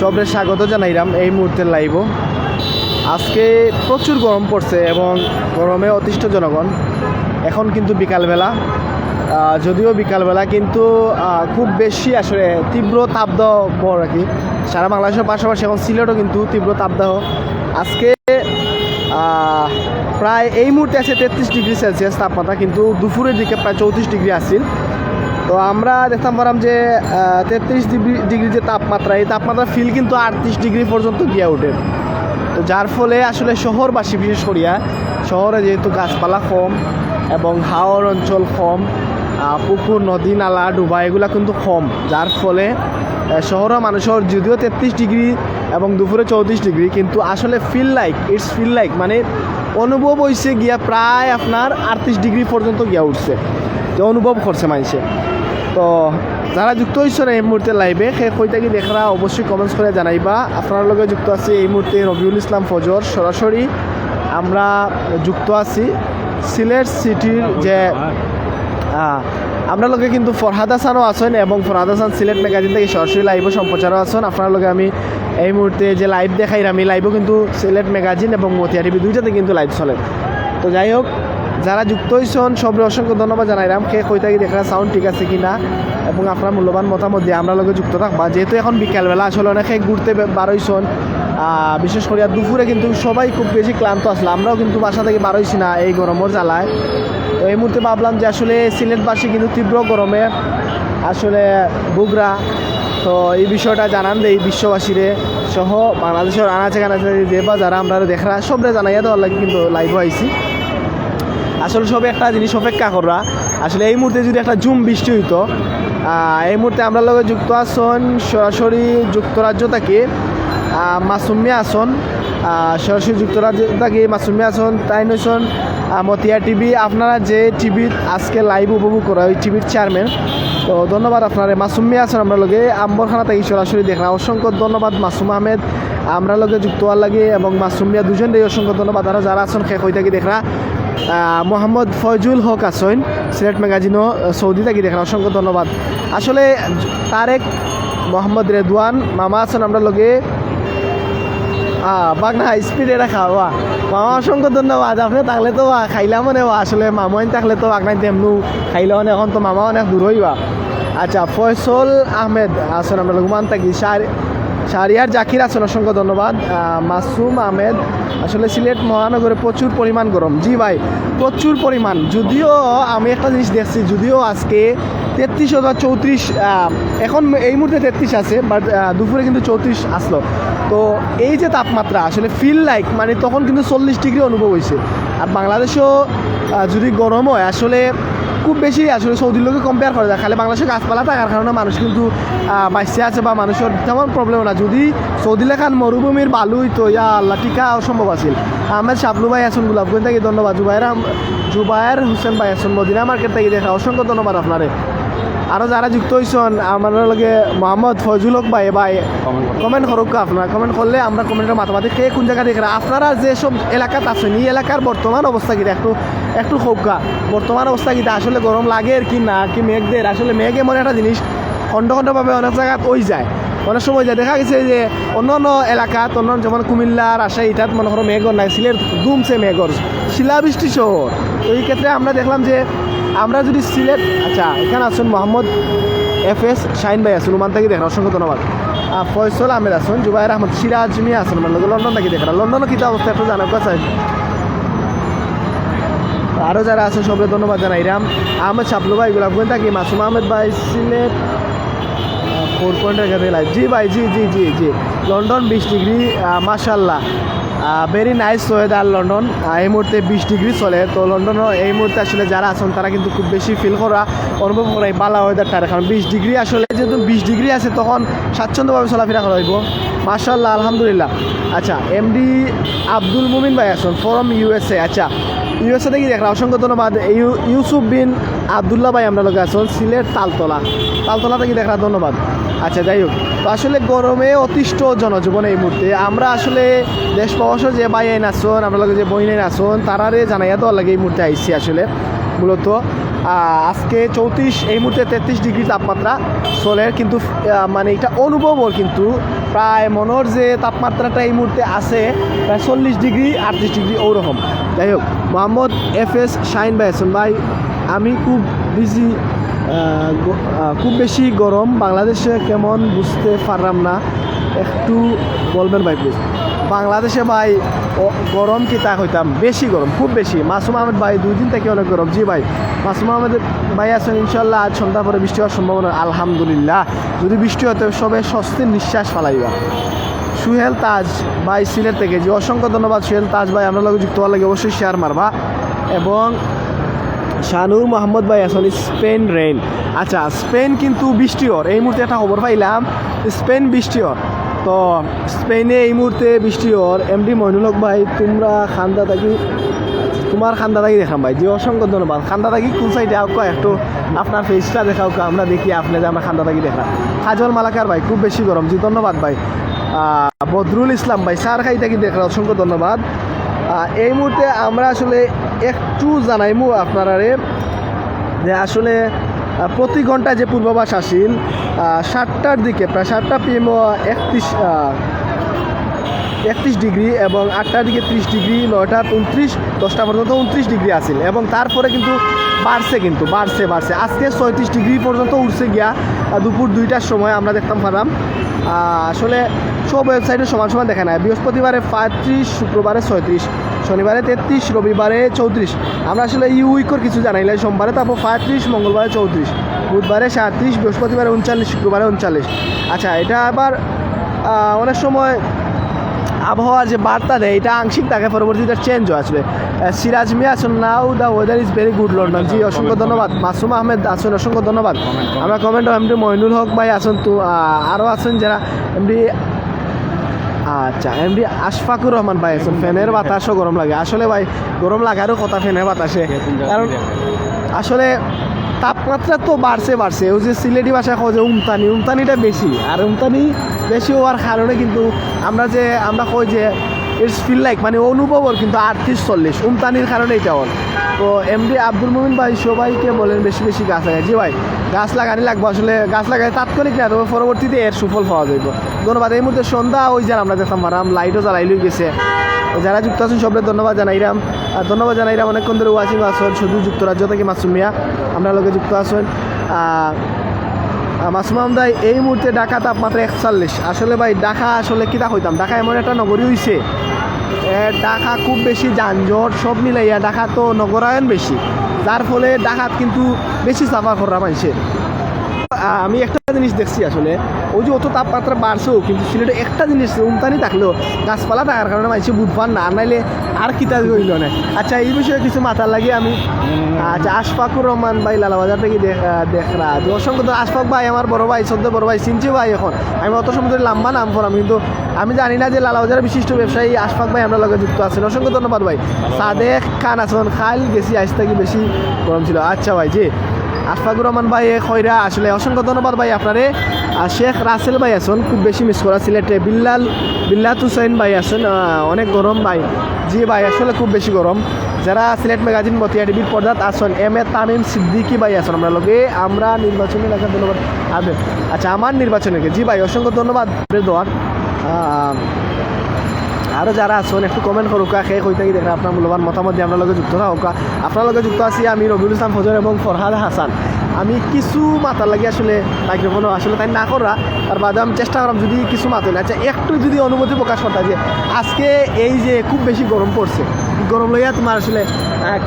সবরে স্বাগত জানাইলাম এই মুহূর্তের লাইভ আজকে প্রচুর গরম পড়ছে এবং গরমে অতিষ্ঠ জনগণ। এখন কিন্তু বিকালবেলা। যদিও বিকালবেলা কিন্তু খুব বেশি আসলে তীব্র তাপদাহ বড় আর কি। সারা বাংলাদেশের পাশাপাশি এখন সিলেটও কিন্তু তীব্র তাপদাহ। আজকে প্রায় এই মুহূর্তে আছে তেত্রিশ ডিগ্রি সেলসিয়াস তাপমাত্রা, কিন্তু দুপুরের দিকে প্রায় চৌত্রিশ ডিগ্রি আসছিল তো আমরা দেখতাম পারাম যে তেত্রিশ ডিগ্রি ডিগ্রি যে তাপমাত্রা এই তাপমাত্রা ফিল কিন্তু আটত্রিশ ডিগ্রি পর্যন্ত গিয়ে ওঠে। তো যার ফলে আসলে শহরবাসী বিশেষ করিয়া শহরে যেহেতু গাছপালা কম এবং হাওর অঞ্চল কম পুকুর নদী নালা ডুবা এগুলা কিন্তু কম। যার ফলে আহ, শহরের মানুষের যদিও তেত্রিশ ডিগ্রি এবং দুপুরে চৌত্রিশ ডিগ্রি কিন্তু আসলে feel like it's feel like মানে অনুভব হয়েছে গিয়া প্রায় আপনার আটত্রিশ ডিগ্রি পর্যন্ত গিয়া উঠছে। যে অনুভব করছে মানুষে। তো যারা যুক্ত হয়েছেন এই মুহূর্তে লাইভে সেই কইটা কি দেখরা অবশ্যই কমেন্টস করে জানাইবা। আপনার লগে যুক্ত আছি এই মুহূর্তে রবিউল ইসলাম ফজর। সরাসরি আমরা যুক্ত আছি সিলেট সিটির যে আমরা লগে কিন্তু ফরহাদ হাসানও আছেন এবং ফরহাদ হাসান সিলেট ম্যাগাজিন থেকে সরাসরি লাইভও সম্প্রচারও আছেন। আপনার লগে আমি এই মুহূর্তে যে লাইভ দেখাই আমি লাইভও কিন্তু সিলেট ম্যাগাজিন এবং মতিয়া টিভি দুইটাতে কিন্তু লাইভ চলে। তো যাই হোক যারা যুক্ত হয়েছেন সবরে অসংখ্য ধন্যবাদ জানাইলাম। কে কই থাকি দেখা সাউন্ড ঠিক আছে কিনা এবং আপনার মূল্যবান মতামত দিয়ে আমরা লগে যুক্ত থাকবা। যেহেতু এখন বিকালবেলা, আসলে অনেকে ঘুরতে বে- বার বিশেষ করে দুপুরে কিন্তু সবাই খুব বেশি ক্লান্ত আসলে। আমরাও কিন্তু বাসা থেকে বারোইছি না এই গরমের জ্বালায়। তো এই মুহূর্তে ভাবলাম যে আসলে সিলেটবাসী কিন্তু তীব্র গরমে, আসলে বুগরা তো এই বিষয়টা জানান দেই বিশ্ববাসীরে। সহ বাংলাদেশের আনাচে কানাচে যে বা যারা আমরা দেখা সবরে জানাইয়া দেওয়ার লাগে কিন্তু লাইভ আইছি। আসলে সবে একটা জিনিস অপেক্ষা করা আসলে এই মুহূর্তে যদি একটা জুম বৃষ্টি হইতো এই মুহূর্তে আমরা লগে যুক্ত আসন সরাসরি যুক্তরাজ্য থেকে মাসুমিয়া আসন সরাসরি যুক্তরাজ্য থেকে মাসুমিয়া আসন তাই নইছন আহ, মতিয়া টিভি আপনারা যে টিভির আজকে লাইভ উপভোগ করা ওই টিভির চেয়ারম্যান তো ধন্যবাদ আপনার। মাসুমিয়া আসন আমরা লগে আম্বরখানা থেকে সরাসরি দেখলাম। অসংখ্য ধন্যবাদ মাসুম আহমেদ। আমরা লগে যুক্ত হওয়ার লাগে এবং মাসুমিয়া দুজন অসংখ্য ধন্যবাদ। আর যারা আছেন শেষ হয়ে থাকি দেখরা। মোহাম্মদ ফয়জুল হক আসইন সিলেট ম্যাগাজিনও সৌদি থাকি দেখেন। অসংখ্য ধন্যবাদ। আসলে তারেক মোহাম্মদ রেদওয়ান, মামা আছেন আমরা লগে। বাগনা স্পিড এটা খাওয়া মামা, অসংখ্য ধন্যবাদ। আপনি থাকলে তো খাইলাম মানে আসলে মামাইন থাকলে তো, বাগনাই তেমনু খাইলাম মানে এখন তো মামা অনেক দূর হইবা। আচ্ছা ফয়সল আহমেদ আছেন আমরা লঘুমান থাকি সার শাহরিয়ার জাকির আছেন, অসংখ্য ধন্যবাদ। মাসুম আহমেদ, আসলে সিলেট মহানগরে প্রচুর পরিমাণ গরম। জি ভাই, প্রচুর পরিমাণ। যদিও আমি একটা জিনিস দেখছি, যদিও আজকে তেত্রিশ অথবা চৌত্রিশ এখন এই মুহূর্তে তেত্রিশ আছে বাট দুপুরে কিন্তু চৌত্রিশ আসলো। তো এই যে তাপমাত্রা, আসলে ফিল লাইক মানে তখন কিন্তু চল্লিশ ডিগ্রি অনুভব হয়েছে। আর বাংলাদেশেও যদি গরম হয়, আসলে খুব বেশি আসলে সৌদির লোকে কম্পেয়ার করা যায় খালি বাংলাদেশে গাছপালা থাকার কারণে মানুষ কিন্তু বাঁচতে আছে বা মানুষের তেমন প্রবলেম না। যদি সৌদি লেখান মরুভূমির বালুই তো, ইয়া আল্লাহ, টিকা অসম্ভব আছিল। আহমেদ শাবলু ভাই আসুন গোলাপগঞ্জ থেকে, ধন্যবাদ। জুবাইর জুবায়ের হোসেন ভাই আসুন মদিনা মার্কেট থেকে দেখা। অসংখ্য ধন্যবাদ আপনারে। আরও যারা যুক্ত হয়েছেন আমার লগে মোহাম্মদ ফজুল হক ভাই ভাই কমেন্ট করুক আপনার কমেন্ট করলে আমরা কমেন্টের মাতামাতি কে কোন জায়গা দেখে আপনারা যেসব এলাকাত আছেন এই এলাকার বর্তমান অবস্থা কি? একটু একটু খোকা বর্তমান অবস্থা কি? আসলে গরম লাগে আর কি না? কি মেঘ মেঘদের আসলে মেঘ এমন একটা জিনিস খণ্ড খণ্ডভাবে অনেক জায়গাত ওই যায়। অনেক সময় যায়। দেখা গেছে যে অন্য অন্য এলাকাত অন্য যেমন কুমিল্লা রাজশাহী ইটাত মনে করো মেঘর নাই সিলেট দুমছে মেঘর শিলাবৃষ্টি শহর তো এই ক্ষেত্রে আমরা দেখলাম যে আমরা যদি সিলেট আচ্ছা এখানে আসুন মোহাম্মদ এফ এস শাহিন ভাই আছেন, ওমান থেকে দেখেন, অসংখ্য ধন্যবাদ। ফয়সল আহমেদ আছেন, জুবাইর আহমদ, সিরাজ মিয়া আমার লগে লন্ডন থেকে দেখেন লন্ডনও কিন্তু অবস্থা একটু জানার কথা আরও যারা আছে সবাই ধন্যবাদ জানাই, রাম আহমেদ সাপলু ভাই গোলাপগঞ্জ থাকি মাসুম আহমেদ ভাই, সিলেট ফোর পয়েন্ট এগারো লাইভ জি ভাই, জি জি জি জি। লন্ডন বিশ ডিগ্রি মাশাল্লাহ ভেরি নাইস ওয়েদার লন্ডন এই মুহূর্তে বিশ ডিগ্রি চলে। তো লন্ডনও এই মুহূর্তে আসলে যারা আছেন, তারা কিন্তু খুব বেশি ফিল করা, অনুভব করে এই বালা ওয়েদারটা কারণ বিশ ডিগ্রি আসলে যেহেতু বিশ ডিগ্রি আছে, তখন স্বাচ্ছন্দ্যভাবে চলাফেরা করা হইব। মার্শাল্লাহ আলহামদুলিল্লাহ। আচ্ছা এমডি আব্দুল মুমিন ভাই আসুন ফরম ইউএসএ আচ্ছা ইউএসএ থেকে দেখলাম অসংখ্য ধন্যবাদ। ইউ, ইউসুফ বিন আবদুল্লাহ ভাই আমরা লোক আছেন, সিলেট তালতলা। তালতলা থেকে দেখলাম ধন্যবাদ। আচ্ছা যাই হোক। তো আসলে গরমে অতিষ্ঠ জনজীবন এই মুহূর্তে। আমরা আসলে দেশ প্রবাস যে ভাই আইন আসুন আমরা যে বই আইন আসুন তারারে জানাইয়া দেওয়ার লাগে এই মুহূর্তে আইসি আসলে, মূলত। আজকে চৌত্রিশ, এই মুহূর্তে তেত্রিশ ডিগ্রি তাপমাত্রা চলে কিন্তু মানে এটা অনুভব ওর কিন্তু প্রায় মনোর যে তাপমাত্রাটা এই মুহূর্তে আছে, প্রায় চল্লিশ ডিগ্রি, আটত্রিশ ডিগ্রি ওরকম যাই হোক, মোহাম্মদ এফ এস শাহিন ভাই আছেন। ভাই, আমি খুব বিজি খুব বেশি গরম। বাংলাদেশে কেমন বুঝতে পারলাম না। একটু বলবেন ভাই প্লিজ বাংলাদেশে ভাই গরম কি তা হইতাম বেশি গরম, খুব বেশি। মাসুম আহমেদ ভাই, দুই দিন থেকে অনেক গরম। জি ভাই, মাসুম আহমেদ ভাই আছেন ইনশাল্লাহ আজ সন্ধ্যা পরে বৃষ্টি হওয়ার সম্ভাবনা, আলহামদুলিল্লাহ। যদি বৃষ্টি হতে, সবে স্বস্তির নিঃশ্বাস ফালাইবা। সুহেল তাজ ভাই সিলেট থেকে। জি, অসংখ্য ধন্যবাদ সুহেল তাজ ভাই, আমরা লগে যুক্ত হওয়ার লাগে অবশ্যই শেয়ার মারবা। এবং শানুর মোহাম্মদ ভাই আসল স্পেন রেইন। আচ্ছা স্পেন কিন্তু বৃষ্টি হর এই মুহূর্তে একটা খবর পাইলাম, স্পেন বৃষ্টি হর তো স্পেনে এই মুহূর্তে বৃষ্টি হর এমডি মইনুল হক ভাই, তোমরা খান্দা থাকি, তোমার খান্দা থাকি দেখাম ভাই। জি, অসংখ্য ধন্যবাদ। খান্দা থাকি কোন সাইডে আউক একটু আপনার ফেসটা দেখাও আমরা দেখি, আপনি যে আমরা খান্দা থাকি দেখা কাজল মালাকার ভাই, খুব বেশি গরম। জি, ধন্যবাদ ভাই। বদরুল ইসলাম ভাই সার খাই থাকি দেখা অসংখ্য ধন্যবাদ। এই মুহূর্তে আমরা আসলে একটু জানাইমু আপনারারে যে আসলে প্রতি ঘন্টায় যে পূর্বাভাস আসিল সাতটার দিকে, প্রায় সাতটা পিএম একত্রিশ একত্রিশ ডিগ্রি এবং আটটার দিকে ত্রিশ ডিগ্রি, নয়টা উনত্রিশ, দশটা পর্যন্ত উনত্রিশ ডিগ্রি আছিল এবং তারপরে কিন্তু বাড়ছে কিন্তু, বাড়ছে বাড়ছে। আজকে ছয়ত্রিশ ডিগ্রি পর্যন্ত উঠছে গিয়া দুপুর দুইটার সময় আমরা দেখতাম পারাম আসলে সব ওয়েবসাইটে সমান সমান দেখা নাই বৃহস্পতিবারে পঁয়ত্রিশ শুক্রবারে ছয়ত্রিশ শনিবারে তেত্রিশ রবিবারে চৌত্রিশ। আমরা আসলে এই উইকর কিছু জানাইলাই সোমবারে তারপর পঁয়ত্রিশ মঙ্গলবারে চৌত্রিশ বুধবারে সাঁত্রিশ বৃহস্পতিবারে উনচল্লিশ শুক্রবারে উনচল্লিশ। আচ্ছা এটা আবার অনেক সময় আবহাওয়ার যে বার্তা দেয় এটা আংশিক থাকে পরবর্তীতে চেঞ্জও আসবে। আহ, সিরাজ মিয়া আসুন now the weather is very good London জি অসংখ্য ধন্যবাদ। মাসুম আহমেদ আসুন অসংখ্য ধন্যবাদ। আমরা কমেন্ট এমডি মইনুল হক ভাই আসুন তো আরও আছেন যারা এমডি আচ্ছা এমডি আশফাকুর রহমান ভাই আছেন ফ্যানের বাতাসও গরম লাগে। আসলে ভাই গরম লাগারও কথা ফ্যানের বাতাসে। কারণ আসলে তাপমাত্রা তো বাড়ছে বাড়ছে। ওই যে সিলেটি ভাষায় কয় যে উমতানি উমতানিটা বেশি। আর উমতানি বেশি হওয়ার কারণে কিন্তু আমরা যে আমরা কই যে ইটস ফিল লাইক মানে অনুভব অনুভবর কিন্তু আটত্রিশ চল্লিশ। উমতানির কারণে এটা হল। তো এমডি আব্দুল মোমিন ভাই, সবাইকে বলেন বেশি বেশি গাছ লাগাই জি ভাই, গাছ লাগানি লাগবে আসলে। গাছ লাগাই তাৎক্ষণিক না, তবে পরবর্তীতে এর সুফল পাওয়া যাইব। ধন্যবাদ। এই মুহূর্তে সন্ধ্যা ওই যার আমরা দেখতাম মারাম, লাইটও জ্বালাই লই গেছে। যারা যুক্ত আছেন সবাই ধন্যবাদ জানাইরাম আর ধন্যবাদ জানাইরাম অনেকক্ষণ ধরে ওয়াচিং আসুন শুধু যুক্তরাজ্য থেকে মাসুম মিয়া। আমরা লোকে যুক্ত আসুন মাসুম আমদাই এই মুহূর্তে ঢাকা তাপমাত্রা একচল্লিশ। আসলে ভাই, ঢাকা আসলে কিতা হইতাম ঢাকা এমন একটা নগরী হইছে ঢাকা খুব বেশি যানজট, সব মিলাইয়া ঢাকা তো নগরায়ন বেশি। যার ফলে ডাকাত কিন্তু বেশি সাফা করা মানুষের আমি একটা জিনিস দেখছি আসলে। ওই যে অত তাপমাত্রা বাড়ছেও কিন্তু সিলেটে একটা জিনিস উমতানি থাকলেও গাছপালা থাকার কারণে মানুষের বুধবার না নাইলে আর কিতা হইল না। আচ্ছা এই বিষয়ে কিছু মাথার লাগে আমি আচ্ছা আশফাকুর রহমান ভাই লালাবাজার থেকে দেখরা। অসংখ্য আশফাক ভাই আমার বড় ভাই সদ্য বড় ভাই চিনছি ভাই এখন। আমি অত সময় ধরে লম্বা নাম পড়াম কিন্তু আমি জানি না যে লালাবাজারের বিশিষ্ট ব্যবসায়ী আশফাক ভাই আমরা লগে যুক্ত আছেন। অসংখ্য ধন্যবাদ ভাই। সাদেক খান আছেন খাল গেছি আজ থেকে বেশি গরম ছিল। আচ্ছা ভাই জি। আশফাকুর রহমান ভাই খয়রা। আসলে অসংখ্য ধন্যবাদ ভাই আপনারে। শেখ রাসেল ভাই আছেন খুব বেশি মিস করা সিলেটে। বিল্লাল বিল্লাত হুসাইন ভাই আহ, অনেক গরম ভাই। জি ভাই আসলে খুব বেশি গরম। যারা সিলেট ম্যাগাজিন মতিয়া টিভির পর্দাত আসন এম এ তামিম সিদ্দিকি ভাই আছেন আমরা লগে আমরা নির্বাচনী এলাকা ধন্যবাদ। আবে আচ্ছা আমার নির্বাচনীকে। জি ভাই অসংখ্য ধন্যবাদ। দোয়ার আরও যারা আছেন একটু কমেন্ট করুক সে কই থাকি দেখা আপনার মূল্যবান মতামত দিয়ে আপনার যুক্ত থাকুক আপনার যুক্ত আছি আমি রবিউল ইসলাম ফজর এবং ফরহাদ হাসান আমি কিছু মাতার লাগি আসলে মাইক্রোফোনও আসলে তাই না করা তার বাদে আমি চেষ্টা করলাম যদি কিছু মাতুন আচ্ছা একটু যদি অনুমতি প্রকাশ করতে যে আজকে এই যে খুব বেশি গরম পড়ছে গরম লইয়া তোমার আসলে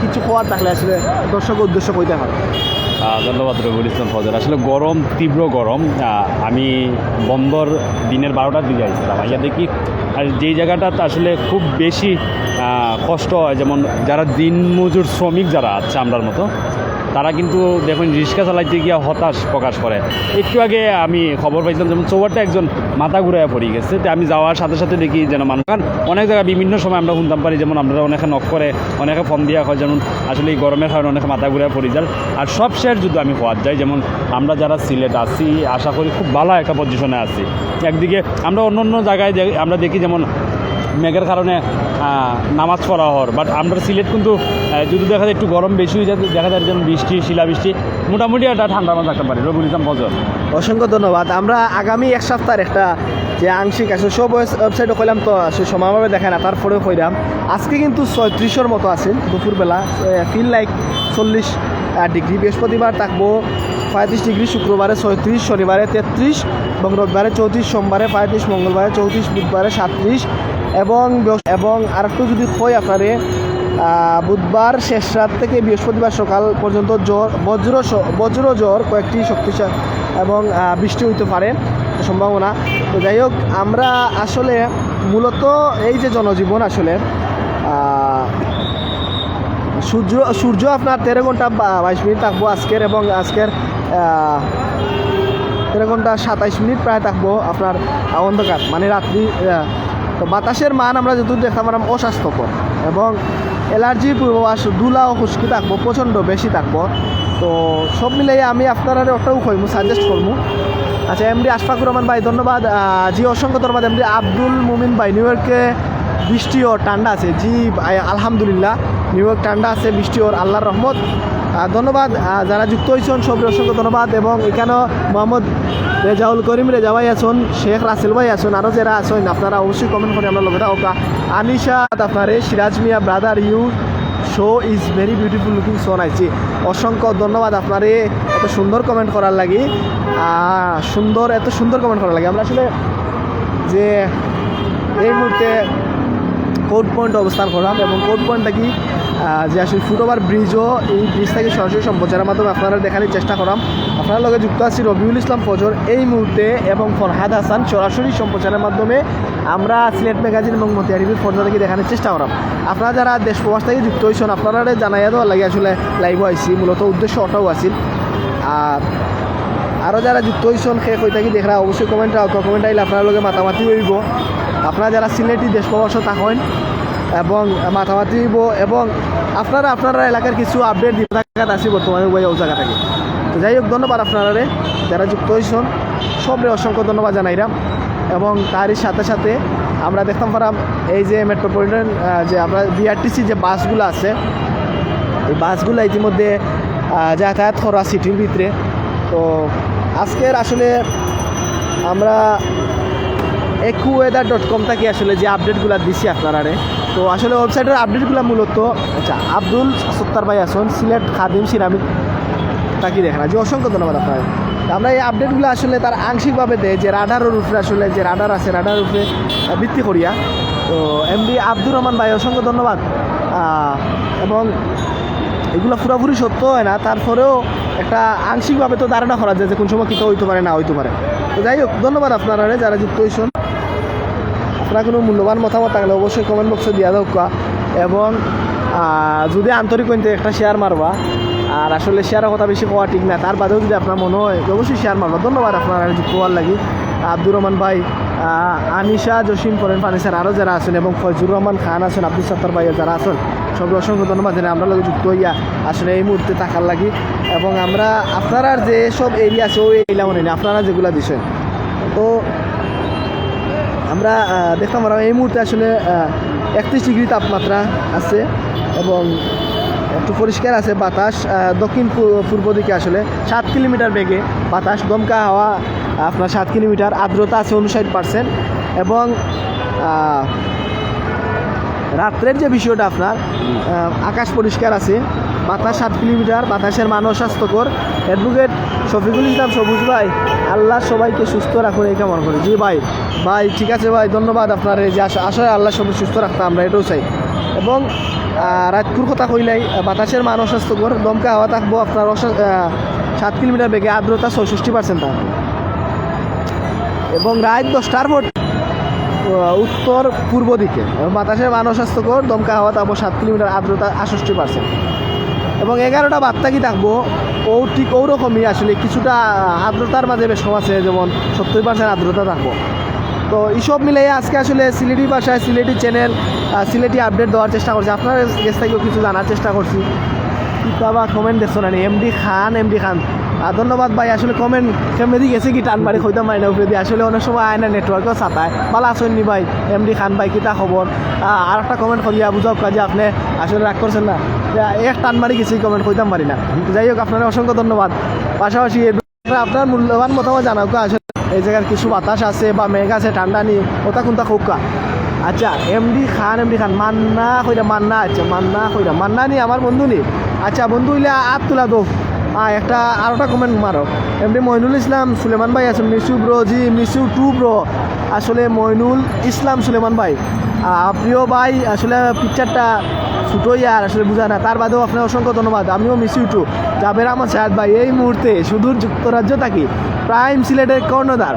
কিছু খাওয়ার থাকলে আসলে দর্শক উদ্দেশ্য কইতে হয়। আহ, ধন্যবাদ রবিউল ইসলাম ফজর আসলে গরম, তীব্র গরম। আমি বন্দর দিনের বারোটার দিকে আসছিলাম। আইয়া দেখি, আর যেই জায়গাটাতে আসলে খুব বেশি কষ্ট হয়, যেমন যারা দিনমজুর শ্রমিক যারা আছে আমরার মতো তারা কিন্তু দেখুন রিক্সা চালাইতে গিয়ে হতাশ প্রকাশ করে। একটু আগে আমি খবর পাইছিলাম, যেমন চৌবারটা একজন মাথা ঘুরাইয়া পড়ে গেছে। তো আমি যাওয়ার সাথে সাথে দেখি যেন মানুষ কারণ অনেক জায়গায় বিভিন্ন সময় আমরা শুনতাম পারি, যেমন আমরা অনেকে নক করে, অনেকে ফোন দিয়া হয় যেমন আসলে এই গরমের কারণে অনেকে মাথা ঘুরে পড়ে যায় আর সব শেয়ার যদি আমি হওয়ার যাই, যেমন আমরা যারা সিলেট আছি, আশা করি খুব ভালো একটা পজিশনে আছি। একদিকে আমরা অন্য অন্য জায়গায় আমরা দেখি যেমন মেঘের কারণে নামাজ পড়া হওয়ার। বাট আমরা সিলেট কিন্তু যদি দেখা যায় একটু গরম বেশি হয়ে যায় দেখা যায় যেমন বৃষ্টি, শিলাবৃষ্টি, মোটামুটি একটা ঠান্ডা মাছ থাকতে পারি। রবিউল ইসলাম ফজর অসংখ্য ধন্যবাদ। আমরা আগামী এক সপ্তাহের একটা যে আংশিক আছে সব ওয়েবসাইটে কইলাম তো সমানভাবে দেখে না, তারপরেও কইলাম। আজকে কিন্তু ছয়ত্রিশশোর মতো আছে, দুপুরবেলা ফিল লাইক চল্লিশ ডিগ্রি। বৃহস্পতিবার থাকব পঁয়ত্রিশ ডিগ্রি, শুক্রবারে ছয়ত্রিশ, শনিবারে তেত্রিশ এবং রবিবারে চৌত্রিশ, সোমবারে পঁয়ত্রিশ, মঙ্গলবারে চৌত্রিশ, বুধবারে সাতত্রিশ এবং এবং আরেকটু যদি কই আপনারে বুধবার শেষ রাত থেকে বৃহস্পতিবার সকাল পর্যন্ত জ্বর, বজ্র বজ্র জ্বর কয়েকটি শক্তিশালী এবং বৃষ্টি হইতে পারে সম্ভাবনা। তো যাই হোক, আমরা আসলে মূলত এই যে জনজীবন আসলে সূর্য সূর্য আপনার তেরো ঘণ্টা বাইশ মিনিট থাকব আজকের এবং আজকের তেরো ঘণ্টা সাতাইশ মিনিট প্রায় থাকব আপনার অন্ধকার মানে রাত্রি তো বাতাসের মান আমরা যতদূর দেখতে পারলাম অস্বাস্থ্যকর এবং অ্যালার্জির পূর্বাস দুলা ও খুশকি থাকব, প্রচণ্ড বেশি থাকব। তো সব মিলাই আমি আপনারা ওটাও কইমু সাজেস্ট করব। আচ্ছা এমডি আশফাক রহমান ভাই, ধন্যবাদ। জি, অসংখ্য ধন্যবাদ। এমডি আব্দুল মুমিন ভাই, নিউ ইয়র্কে বৃষ্টি ও ঠান্ডা আছে। জি আলহামদুলিল্লাহ। নিউ ইয়র্ক ঠান্ডা আছে, বৃষ্টি ওর আল্লাহর রহমত। ধন্যবাদ। যারা যুক্ত হয়েছেন সব অসংখ্য ধন্যবাদ। এবং এখানেও মোহাম্মদ রেজাউল করিম রেজা ভাই আছেন, শেখ রাসেল ভাই আছেন আরও যারা আছেন, আপনারা অবশ্যই কমেন্ট করে আমরা লোকেরা ওকা। আনিশা, আপনারে Siraj Miah brother you show is very beautiful looking so নাইছি অসংখ্য ধন্যবাদ আপনারে এত সুন্দর কমেন্ট করার লাগি। সুন্দর, এত সুন্দর কমেন্ট করার লাগে। আমরা আসলে যে এই মুহূর্তে কোর্ট পয়েন্ট অবস্থান করলাম এবং কোর্ট পয়েন্টটা কি? যে আসলে ফুটওভার ব্রিজও এই ব্রিজ থেকে সরাসরি সম্প্রচারের মাধ্যমে আপনারা দেখানোর চেষ্টা করলাম। আপনার লগে যুক্ত আছি রবিউল ইসলাম ফজর এই মুহূর্তে এবং ফরহাদ হাসান সরাসরি সম্প্রচারের মাধ্যমে আমরা সিলেট ম্যাগাজিন এবং মতিয়া টিভির ফজর থেকে দেখানোর চেষ্টা করলাম। আপনারা যারা দেশ প্রবাস থেকে যুক্ত হয়েছেন, আপনারা জানাইয়া দেওয়ার লাগে আসলে লাইভ আইসি মূলত উদ্দেশ্য ওটাও আছিল। আর আরও যারা যুক্ত হয়েছেন সে কই থাকি, দেখরা অবশ্যই কমেন্ট কমেন্ট আইলে আপনার লগে মাতামাতি হইব। আপনারা যারা সিলেটি দেশ প্রবাস থাকেন এবং হইব এবং আপনারা আপনারা এলাকার কিছু আপডেট দিতে থাকাত আছি বর্তমানে ওই জায়গা থেকে। তো যাই হোক, ধন্যবাদ আপনারা যারা যুক্ত হয়েছেন সবরে অসংখ্য ধন্যবাদ জানাইরাম এবং তারই সাথে সাথে আমরা দেখতাম পারাম এই যে মেট্রোপলিটন যে আমরা বিআরটিসি যে বাসগুলো আছে, এই বাসগুলো ইতিমধ্যে যাতায়াত করা সিটির ভিতরে। তো আজকের আসলে আমরা একুয়েদার ডট কম থেকে আসলে যে আপডেটগুলো দিছি আপনারারে। তো আসলে ওয়েবসাইটের আপডেটগুলো মূলত আচ্ছা আব্দুল সত্তার ভাই আসুন সিলেট খাদিম সিরামিক তাকি দেখেন যে অসংখ্য ধন্যবাদ আপনার আমরা এই আপডেটগুলো আসলে তার আংশিকভাবে দেয় যে রাডারের উপরে আসলে যে রাডার আছে রাডার উপরে ভিত্তি করিয়া। তো এমডি আব্দুর রহমান ভাই, অসংখ্য ধন্যবাদ। এবং এগুলো পুরোপুরি সত্য হয় না, তারপরেও একটা আংশিকভাবে তো ধারণা করা যায় যে কোন সময় কিছু হইতে পারে, না হইতে পারে। তো যাই হোক, ধন্যবাদ আপনারা যারা যুক্ত হয়েছেন আপনার কোনো মূল্যবান মতামত থাকলে অবশ্যই কমেন্ট বক্সে দিয়া দাও এবং যদি আন্তরিক হইতে একটা শেয়ার মারবা আর আসলে শেয়ারের কথা বেশি কোয়া ঠিক না তার বাদেও যদি আপনার মনে হয়, অবশ্যই শেয়ার মারবা ধন্যবাদ আপনারা যুক্ত হওয়ার লাগি। আব্দুর রহমান ভাই আনিশা জসিম করেন ফানিসার আরও যারা আছেন এবং ফজুর রহমান খান আছেন আব্দুল সত্তার ভাই যারা আছেন সব অসংখ্য ধন্যবাদ জানাই আমরা লগে যুক্ত হইয়া, আসলে এই মুহূর্তে থাকার লাগি। এবং আমরা, আপনারা যে সব এরিয়া আছে, ওই এরিয়া মনে নেই, আপনারা যেগুলো দিছেন। তো আমরা আহ, দেখতাম এই মুহূর্তে আসলে একত্রিশ ডিগ্রি তাপমাত্রা আছে এবং একটু পরিষ্কার আছে বাতাস দক্ষিণ পূর্ব দিকে আসলে সাত কিলোমিটার বেগে বাতাস দমকা হাওয়া আপনার সাত কিলোমিটার আর্দ্রতা আছে উনষাট পার্সেন্ট এবং রাত্রের যে বিষয়টা আপনার আকাশ পরিষ্কার আছে বাতাস সাত কিলোমিটার বাতাসের মান স্বাস্থ্যকর। অ্যাডভোকেট শফিকুল ইসলাম সবুজ ভাই আল্লাহ সবাইকে সুস্থ রাখুন এই কামনা করি। জি ভাই ভাই ঠিক আছে ভাই ধন্যবাদ আপনার এই যে আসলে আল্লাহ সবাই সুস্থ রাখতে আমরা এটাও চাই। এবং আহ, রাজপুর কথা কইলাই বাতাসের মান অস্বাস্থ্যকর দমকা হাওয়া থাকব আপনার সাত কিলোমিটার বেগে আর্দ্রতা চৌষট্টি পার্সেন্ট থাকবে এবং রাত দশটার পর উত্তর পূর্ব দিকে বাতাসের মান অস্বাস্থ্যকর দমকা হাওয়া তারপর সাত কিলোমিটার আর্দ্রতা আষষ্টি পার্সেন্ট এবং এগারোটা বার্তা কি থাকব। ও ঠিক ওরকমই আসলে, কিছুটা আর্দ্রতার মাঝে বেশ কম আছে যেমন সত্তর পার্সেন্ট আর্দ্রতা থাকব। তো এইসব মিলিয়ে আজকে আসলে সিলেটি ভাষায় সিলেটি চ্যানেল সিলেটি আপডেট দেওয়ার চেষ্টা করছি। আপনার কাছ থেকেও কিছু জানার চেষ্টা করছি। কিতাবা কমেন্ট দেখছ না এমডি খান এমডি খান। আর ধন্যবাদ ভাই, আসলে কমেন্ট কেমনে দি গেছে কি, টান মারি কইতাম মারি না উপরে দিয়ে আসলে অনেক সময় আয় না নেটওয়ার্কও চাতায় ভালো আছেন নি ভাই এমডি খান ভাই কিতা খবর আর একটা কমেন্ট করিয়া বুঝাও কাজে আপনি, আসলে রাগ করছেন না? এক টান মারি গেছি কমেন্ট কইতাম পারি না। যাই হোক আপনার অসংখ্য ধন্যবাদ। পাশাপাশি আপনার মূল্যবান মতামত জানাও আসলে এই জায়গার কিছু বাতাস আছে বা মেঘ আছে ঠান্ডা নি ওটা কোনটা খোকা আচ্ছা এমডি খান এমডি খান, মান্না কইরা মান্না আচ্ছা মান্না কইরা মান্না নি আমার বন্ধু নি আচ্ছা বন্ধু হইলে আত তুলা দো। আ একটা আরোটা কমেন্ট মারো। এমনি মইনুল ইসলাম, সুলেমান ভাই আছেন মিসু ব্রো জি মিসু টু ব্রো আসলে মইনুল ইসলাম সুলেমান ভাই। প্রিয় ভাই, আসলে পিকচারটা ছোটোই আর আসলে বোঝা না। তার বাদেও আপনার অসংখ্য ধন্যবাদ। আমিও মিস ইউ টু জাবের আমার সাহেদ ভাই, এই মুহূর্তে সুদূর যুক্তরাজ্য থাকি প্রাইম সিলেটের কর্ণধার।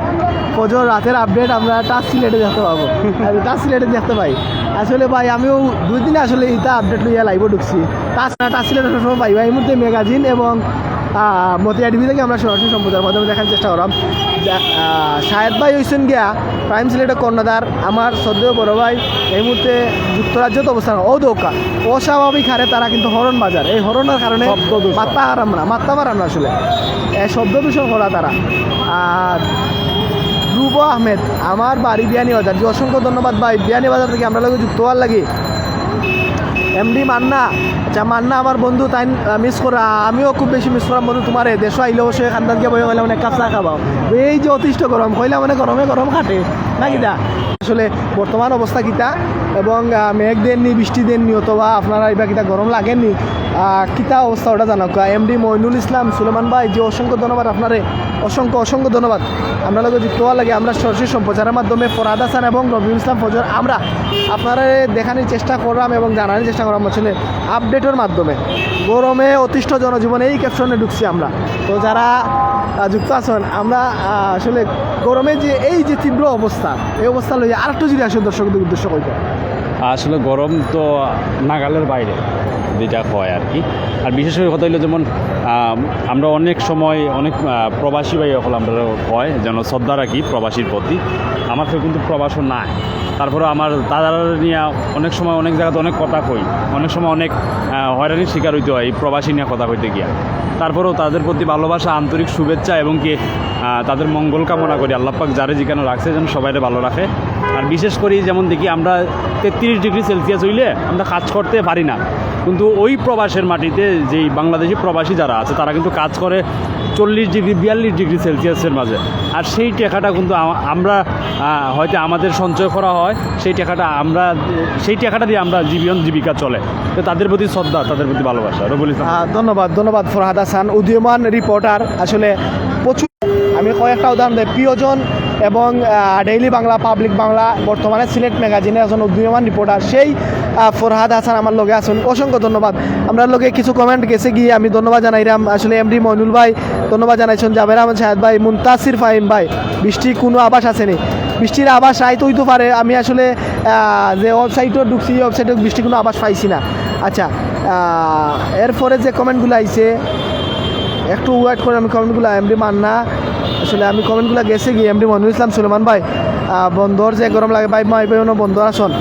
ফজর রাতের আপডেট আমরা টাচ সিলেটে দেখতে পাবো টাচ সিলেটে দেখতে পাই আসলে ভাই, আমিও দুই দিনে আসলে ইটা আপডেট লইয়া লাইভ ঢুকছি। টাচ টাচ সিলেটের সময় পাই এই মুহূর্তে ম্যাগাজিন এবং মতিয়া টিভি থেকে আমরা সরাসরি সম্প্রচার মাধ্যমে দেখার চেষ্টা করলাম। শাহেদ ভাই হইছেন গিয়া প্রাইম সিলেটের কর্ণধার আমার শ্রদ্ধেয় বড় ভাই এই মুহূর্তে যুক্তরাজ্যত অবস্থান ও দৌকা অস্বাভাবিক হারে তারা কিন্তু হরণ বাজার। এই হরণের কারণে। মাত্রা হারাম না মাত্রা মারাম না আসলে। এই শব্দ দূষণ করা তারা। আর ধ্রুব আহমেদ আমার বাড়ি বিয়ানি বাজার যে অসংখ্য ধন্যবাদ ভাই। বিয়ানি বাজার থেকে আমরা লোক যুক্ত হওয়ার লাগে। এমডি মান্না। আচ্ছা মান্না আমার বন্ধু, তাই মিস করা। আমিও খুব বেশি মিস করাম বন্ধু তোমার। দেশ আইলে অবশ্যই খান্দান কে বই হলে মানে কাপ চা খাবাও। এই যে অতিষ্ঠ গরম কইলা মানে গরমে গরম খাটে। নাকি কিতা আসলে বর্তমান অবস্থা কিতা? এবং মেঘ দেননি বৃষ্টি দেননি অথবা আপনারা এবার কিতা গরম লাগেননি কিতা অবস্থা ওটা জানাক এমডি মইনুল ইসলাম সুলেমান ভাই যে অসংখ্য ধন্যবাদ আপনারে। অসংখ্য অসংখ্য ধন্যবাদ। লোক যুক্ত হওয়ার লাগে আমরা সরাসরি সম্প্রচারের মাধ্যমে ফরাদ হাসান এবং রবিউল ইসলাম ফজর, আমরা আপনারা দেখানোর চেষ্টা করলাম এবং জানানোর চেষ্টা করলাম আসলে আপডেটের মাধ্যমে। গরমে অতিষ্ঠ জনজীবনে এই ক্যাপশনে ঢুকছি আমরা। তো যারা যুক্ত আছেন, আমরা আসলে গরমে যে এই যে তীব্র অবস্থা, এই অবস্থা লইয়া আর একটু যদি আসেন দর্শকদের উদ্দেশ্য করতে আসলে গরম তো নাগালের বাইরে যেটা হয় আর কি। আর বিশেষ করে কথা হইল যেমন আমরা অনেক সময় অনেক প্রবাসী ভাই হল আমরা হয়, যেন শ্রদ্ধা রাখি প্রবাসীর প্রতি। আমার তো কিন্তু প্রবাসও নাই। তারপরে আমার দাদারা নিয়ে অনেক সময় অনেক জায়গাতে অনেক কথা কই, অনেক সময় অনেক হয়রানির শিকার হইতে হয় প্রবাসী নিয়ে কথা কইতে গিয়া। তারপরেও তাদের প্রতি ভালোবাসা, আন্তরিক শুভেচ্ছা এবং কি তাদের মঙ্গল কামনা করি। আল্লাপাক যারে যেখানে রাখছে যেন সবাইরে ভালো রাখে। আর বিশেষ করে যেমন দেখি আমরা তেত্রিশ ডিগ্রি সেলসিয়াস হইলে আমরা কাজ করতে পারি না। কিন্তু ওই প্রবাসের মাটিতে যেই বাংলাদেশি প্রবাসী যারা আছে, তারা কিন্তু কাজ করে চল্লিশ ডিগ্রি, বিয়াল্লিশ ডিগ্রি সেলসিয়াসের মাঝে। আর সেই টাকাটা কিন্তু আমরা হয়তো আমাদের সঞ্চয় করা হয়, সেই টাকাটা আমরা, সেই টাকাটা দিয়ে আমরা জীবন জীবিকা চলে। তো তাদের প্রতি শ্রদ্ধা, তাদের প্রতি ভালোবাসা। রবুল ধন্যবাদ ধন্যবাদ ফরহাদ হাসান, উদীয়মান রিপোর্টার। আসলে প্রচুর আমি কয়েকটা উদাহরণ দেয় প্রিয়জন এবং ডেইলি বাংলা পাবলিক বাংলা বর্তমানে সিলেট ম্যাগাজিনে একজন উদীয়মান রিপোর্টার সেই ফরহাদ হাসান আমার লগে আছেন। অসংখ্য ধন্যবাদ। আমরা লগে কিছু কমেন্ট গেছে গিয়ে আমি ধন্যবাদ জানাইলাম আসলে এমডি মইনুল ভাই, ধন্যবাদ জানাইছেন জাবের আহমদ শাহেদ ভাই, মুন্তাসির ফাহিম ভাই। বৃষ্টি কোনো আবাস আসেনি। বৃষ্টির আবাস আইতে হইতে পারে। আমি আসলে যে ওয়েবসাইটও ঢুকছি ওয়েবসাইটে বৃষ্টি কোনো আবাস পাইছি না। আচ্ছা এরপরে যে কমেন্টগুলো আইছে, একটু ওয়েট করে আমি কমেন্টগুলো এম এমডি মান্না। আসলে আমি কমেন্টগুলো গেছে গিয়ে এমডি মনুর ইসলাম সুলেমান ভাই আহ, বন্দর যে গরম লাগে ভাই মাই ভাই বন্দর আসন।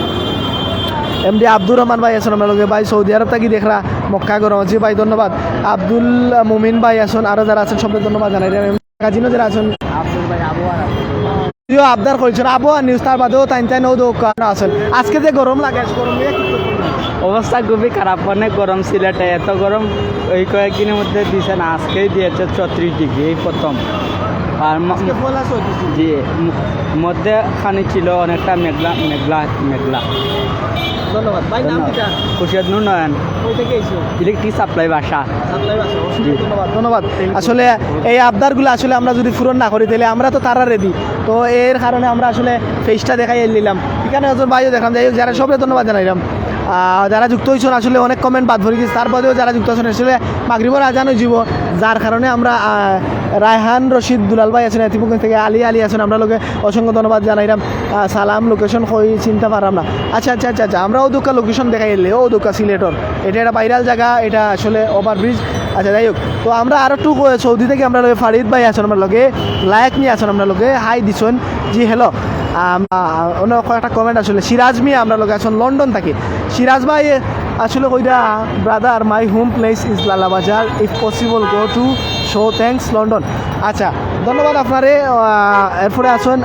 এমডি আব্দুর রহমান ভাই আসুন লগে ভাই সৌদি আরব থাকি দেখরা মক্কা গরম জি ভাই ধন্যবাদ। আব্দুল মুমিন ভাই আসুন আরও যারা আছেন সবাই ধন্যবাদ জানাই। কাজিনো যারা আছেন যদিও আবদার করেছেন আবহাওয়া নিউজ তার বাদেও টাইম ও দোকান আছেন আজকে যে গরম লাগে গরম? অবস্থা খুবই খারাপ অনেক গরম সিলেটে। এত গরম ওই কয়েকদিনের মধ্যে দিছে না আজকেই দিয়েছে চৌত্রিশ ডিগ্রি এই প্রথম। আর। জি মধ্যে খানি ছিল অনেকটা মেঘলা মেঘলা মেঘলা। ধন্যবাদ। ভাই নাম কিটা খুশিয়াদ নয়ন কই থেকে এসেছ ইলেকট্রিক সাপ্লাই বাসা। ধন্যবাদ। ধন্যবাদ। আসলে এই আবদারগুলো আসলে আমরা যদি পূরণ না করি তাহলে আমরা তো তারা রেডি তো এর কারণে আমরা আসলে ফেসটা দেখাই নিলাম। এখানে একজন ভাইও দেখলাম যাই যারা সবাই ধন্যবাদ জানাইলাম। যারা যুক্ত হয়েছেন আসলে অনেক কমেন্ট বাদ ভরে গেছে। তারপরেও যারা যুক্ত আছেন, আসলে মাগরিবর আজান জীব যার কারণে আমরা রায়হান রশিদ, দুলাল ভাই আছেন এতিপুকুর থেকে আলী আলী আছেন। আমরা লোকে অসংখ্য ধন্যবাদ জানাইলাম। সালাম লোকেশন কই, চিন্তা পারলাম না। আচ্ছা আচ্ছা আচ্ছা আচ্ছা আমরা ও দুকা লোকেশন দেখাই ও দুকা সিলেটর। এটা একটা ভাইরাল জায়গা, এটা আসলে ওভার ব্রিজ আচ্ছা যাই হোক। তো আমরা আরও একটু ক- সৌদি থেকে আমরা ফারিদ ভাই আছেন, আমরা লগে লায়ক নিয়ে আছেন, আমরা লগে হাই দিছন। জি হ্যালো অন্য কয়েকটা কমেন্ট আসলে, সিরাজ মিয়া, আমরা লোক এখন লন্ডন থাকি। সিরাজ ভাই, আসলে ওইটা brother my home place is Lalabazar if possible go to show thanks London. আচ্ছা ধন্যবাদ আপনারে এরপরে আসুন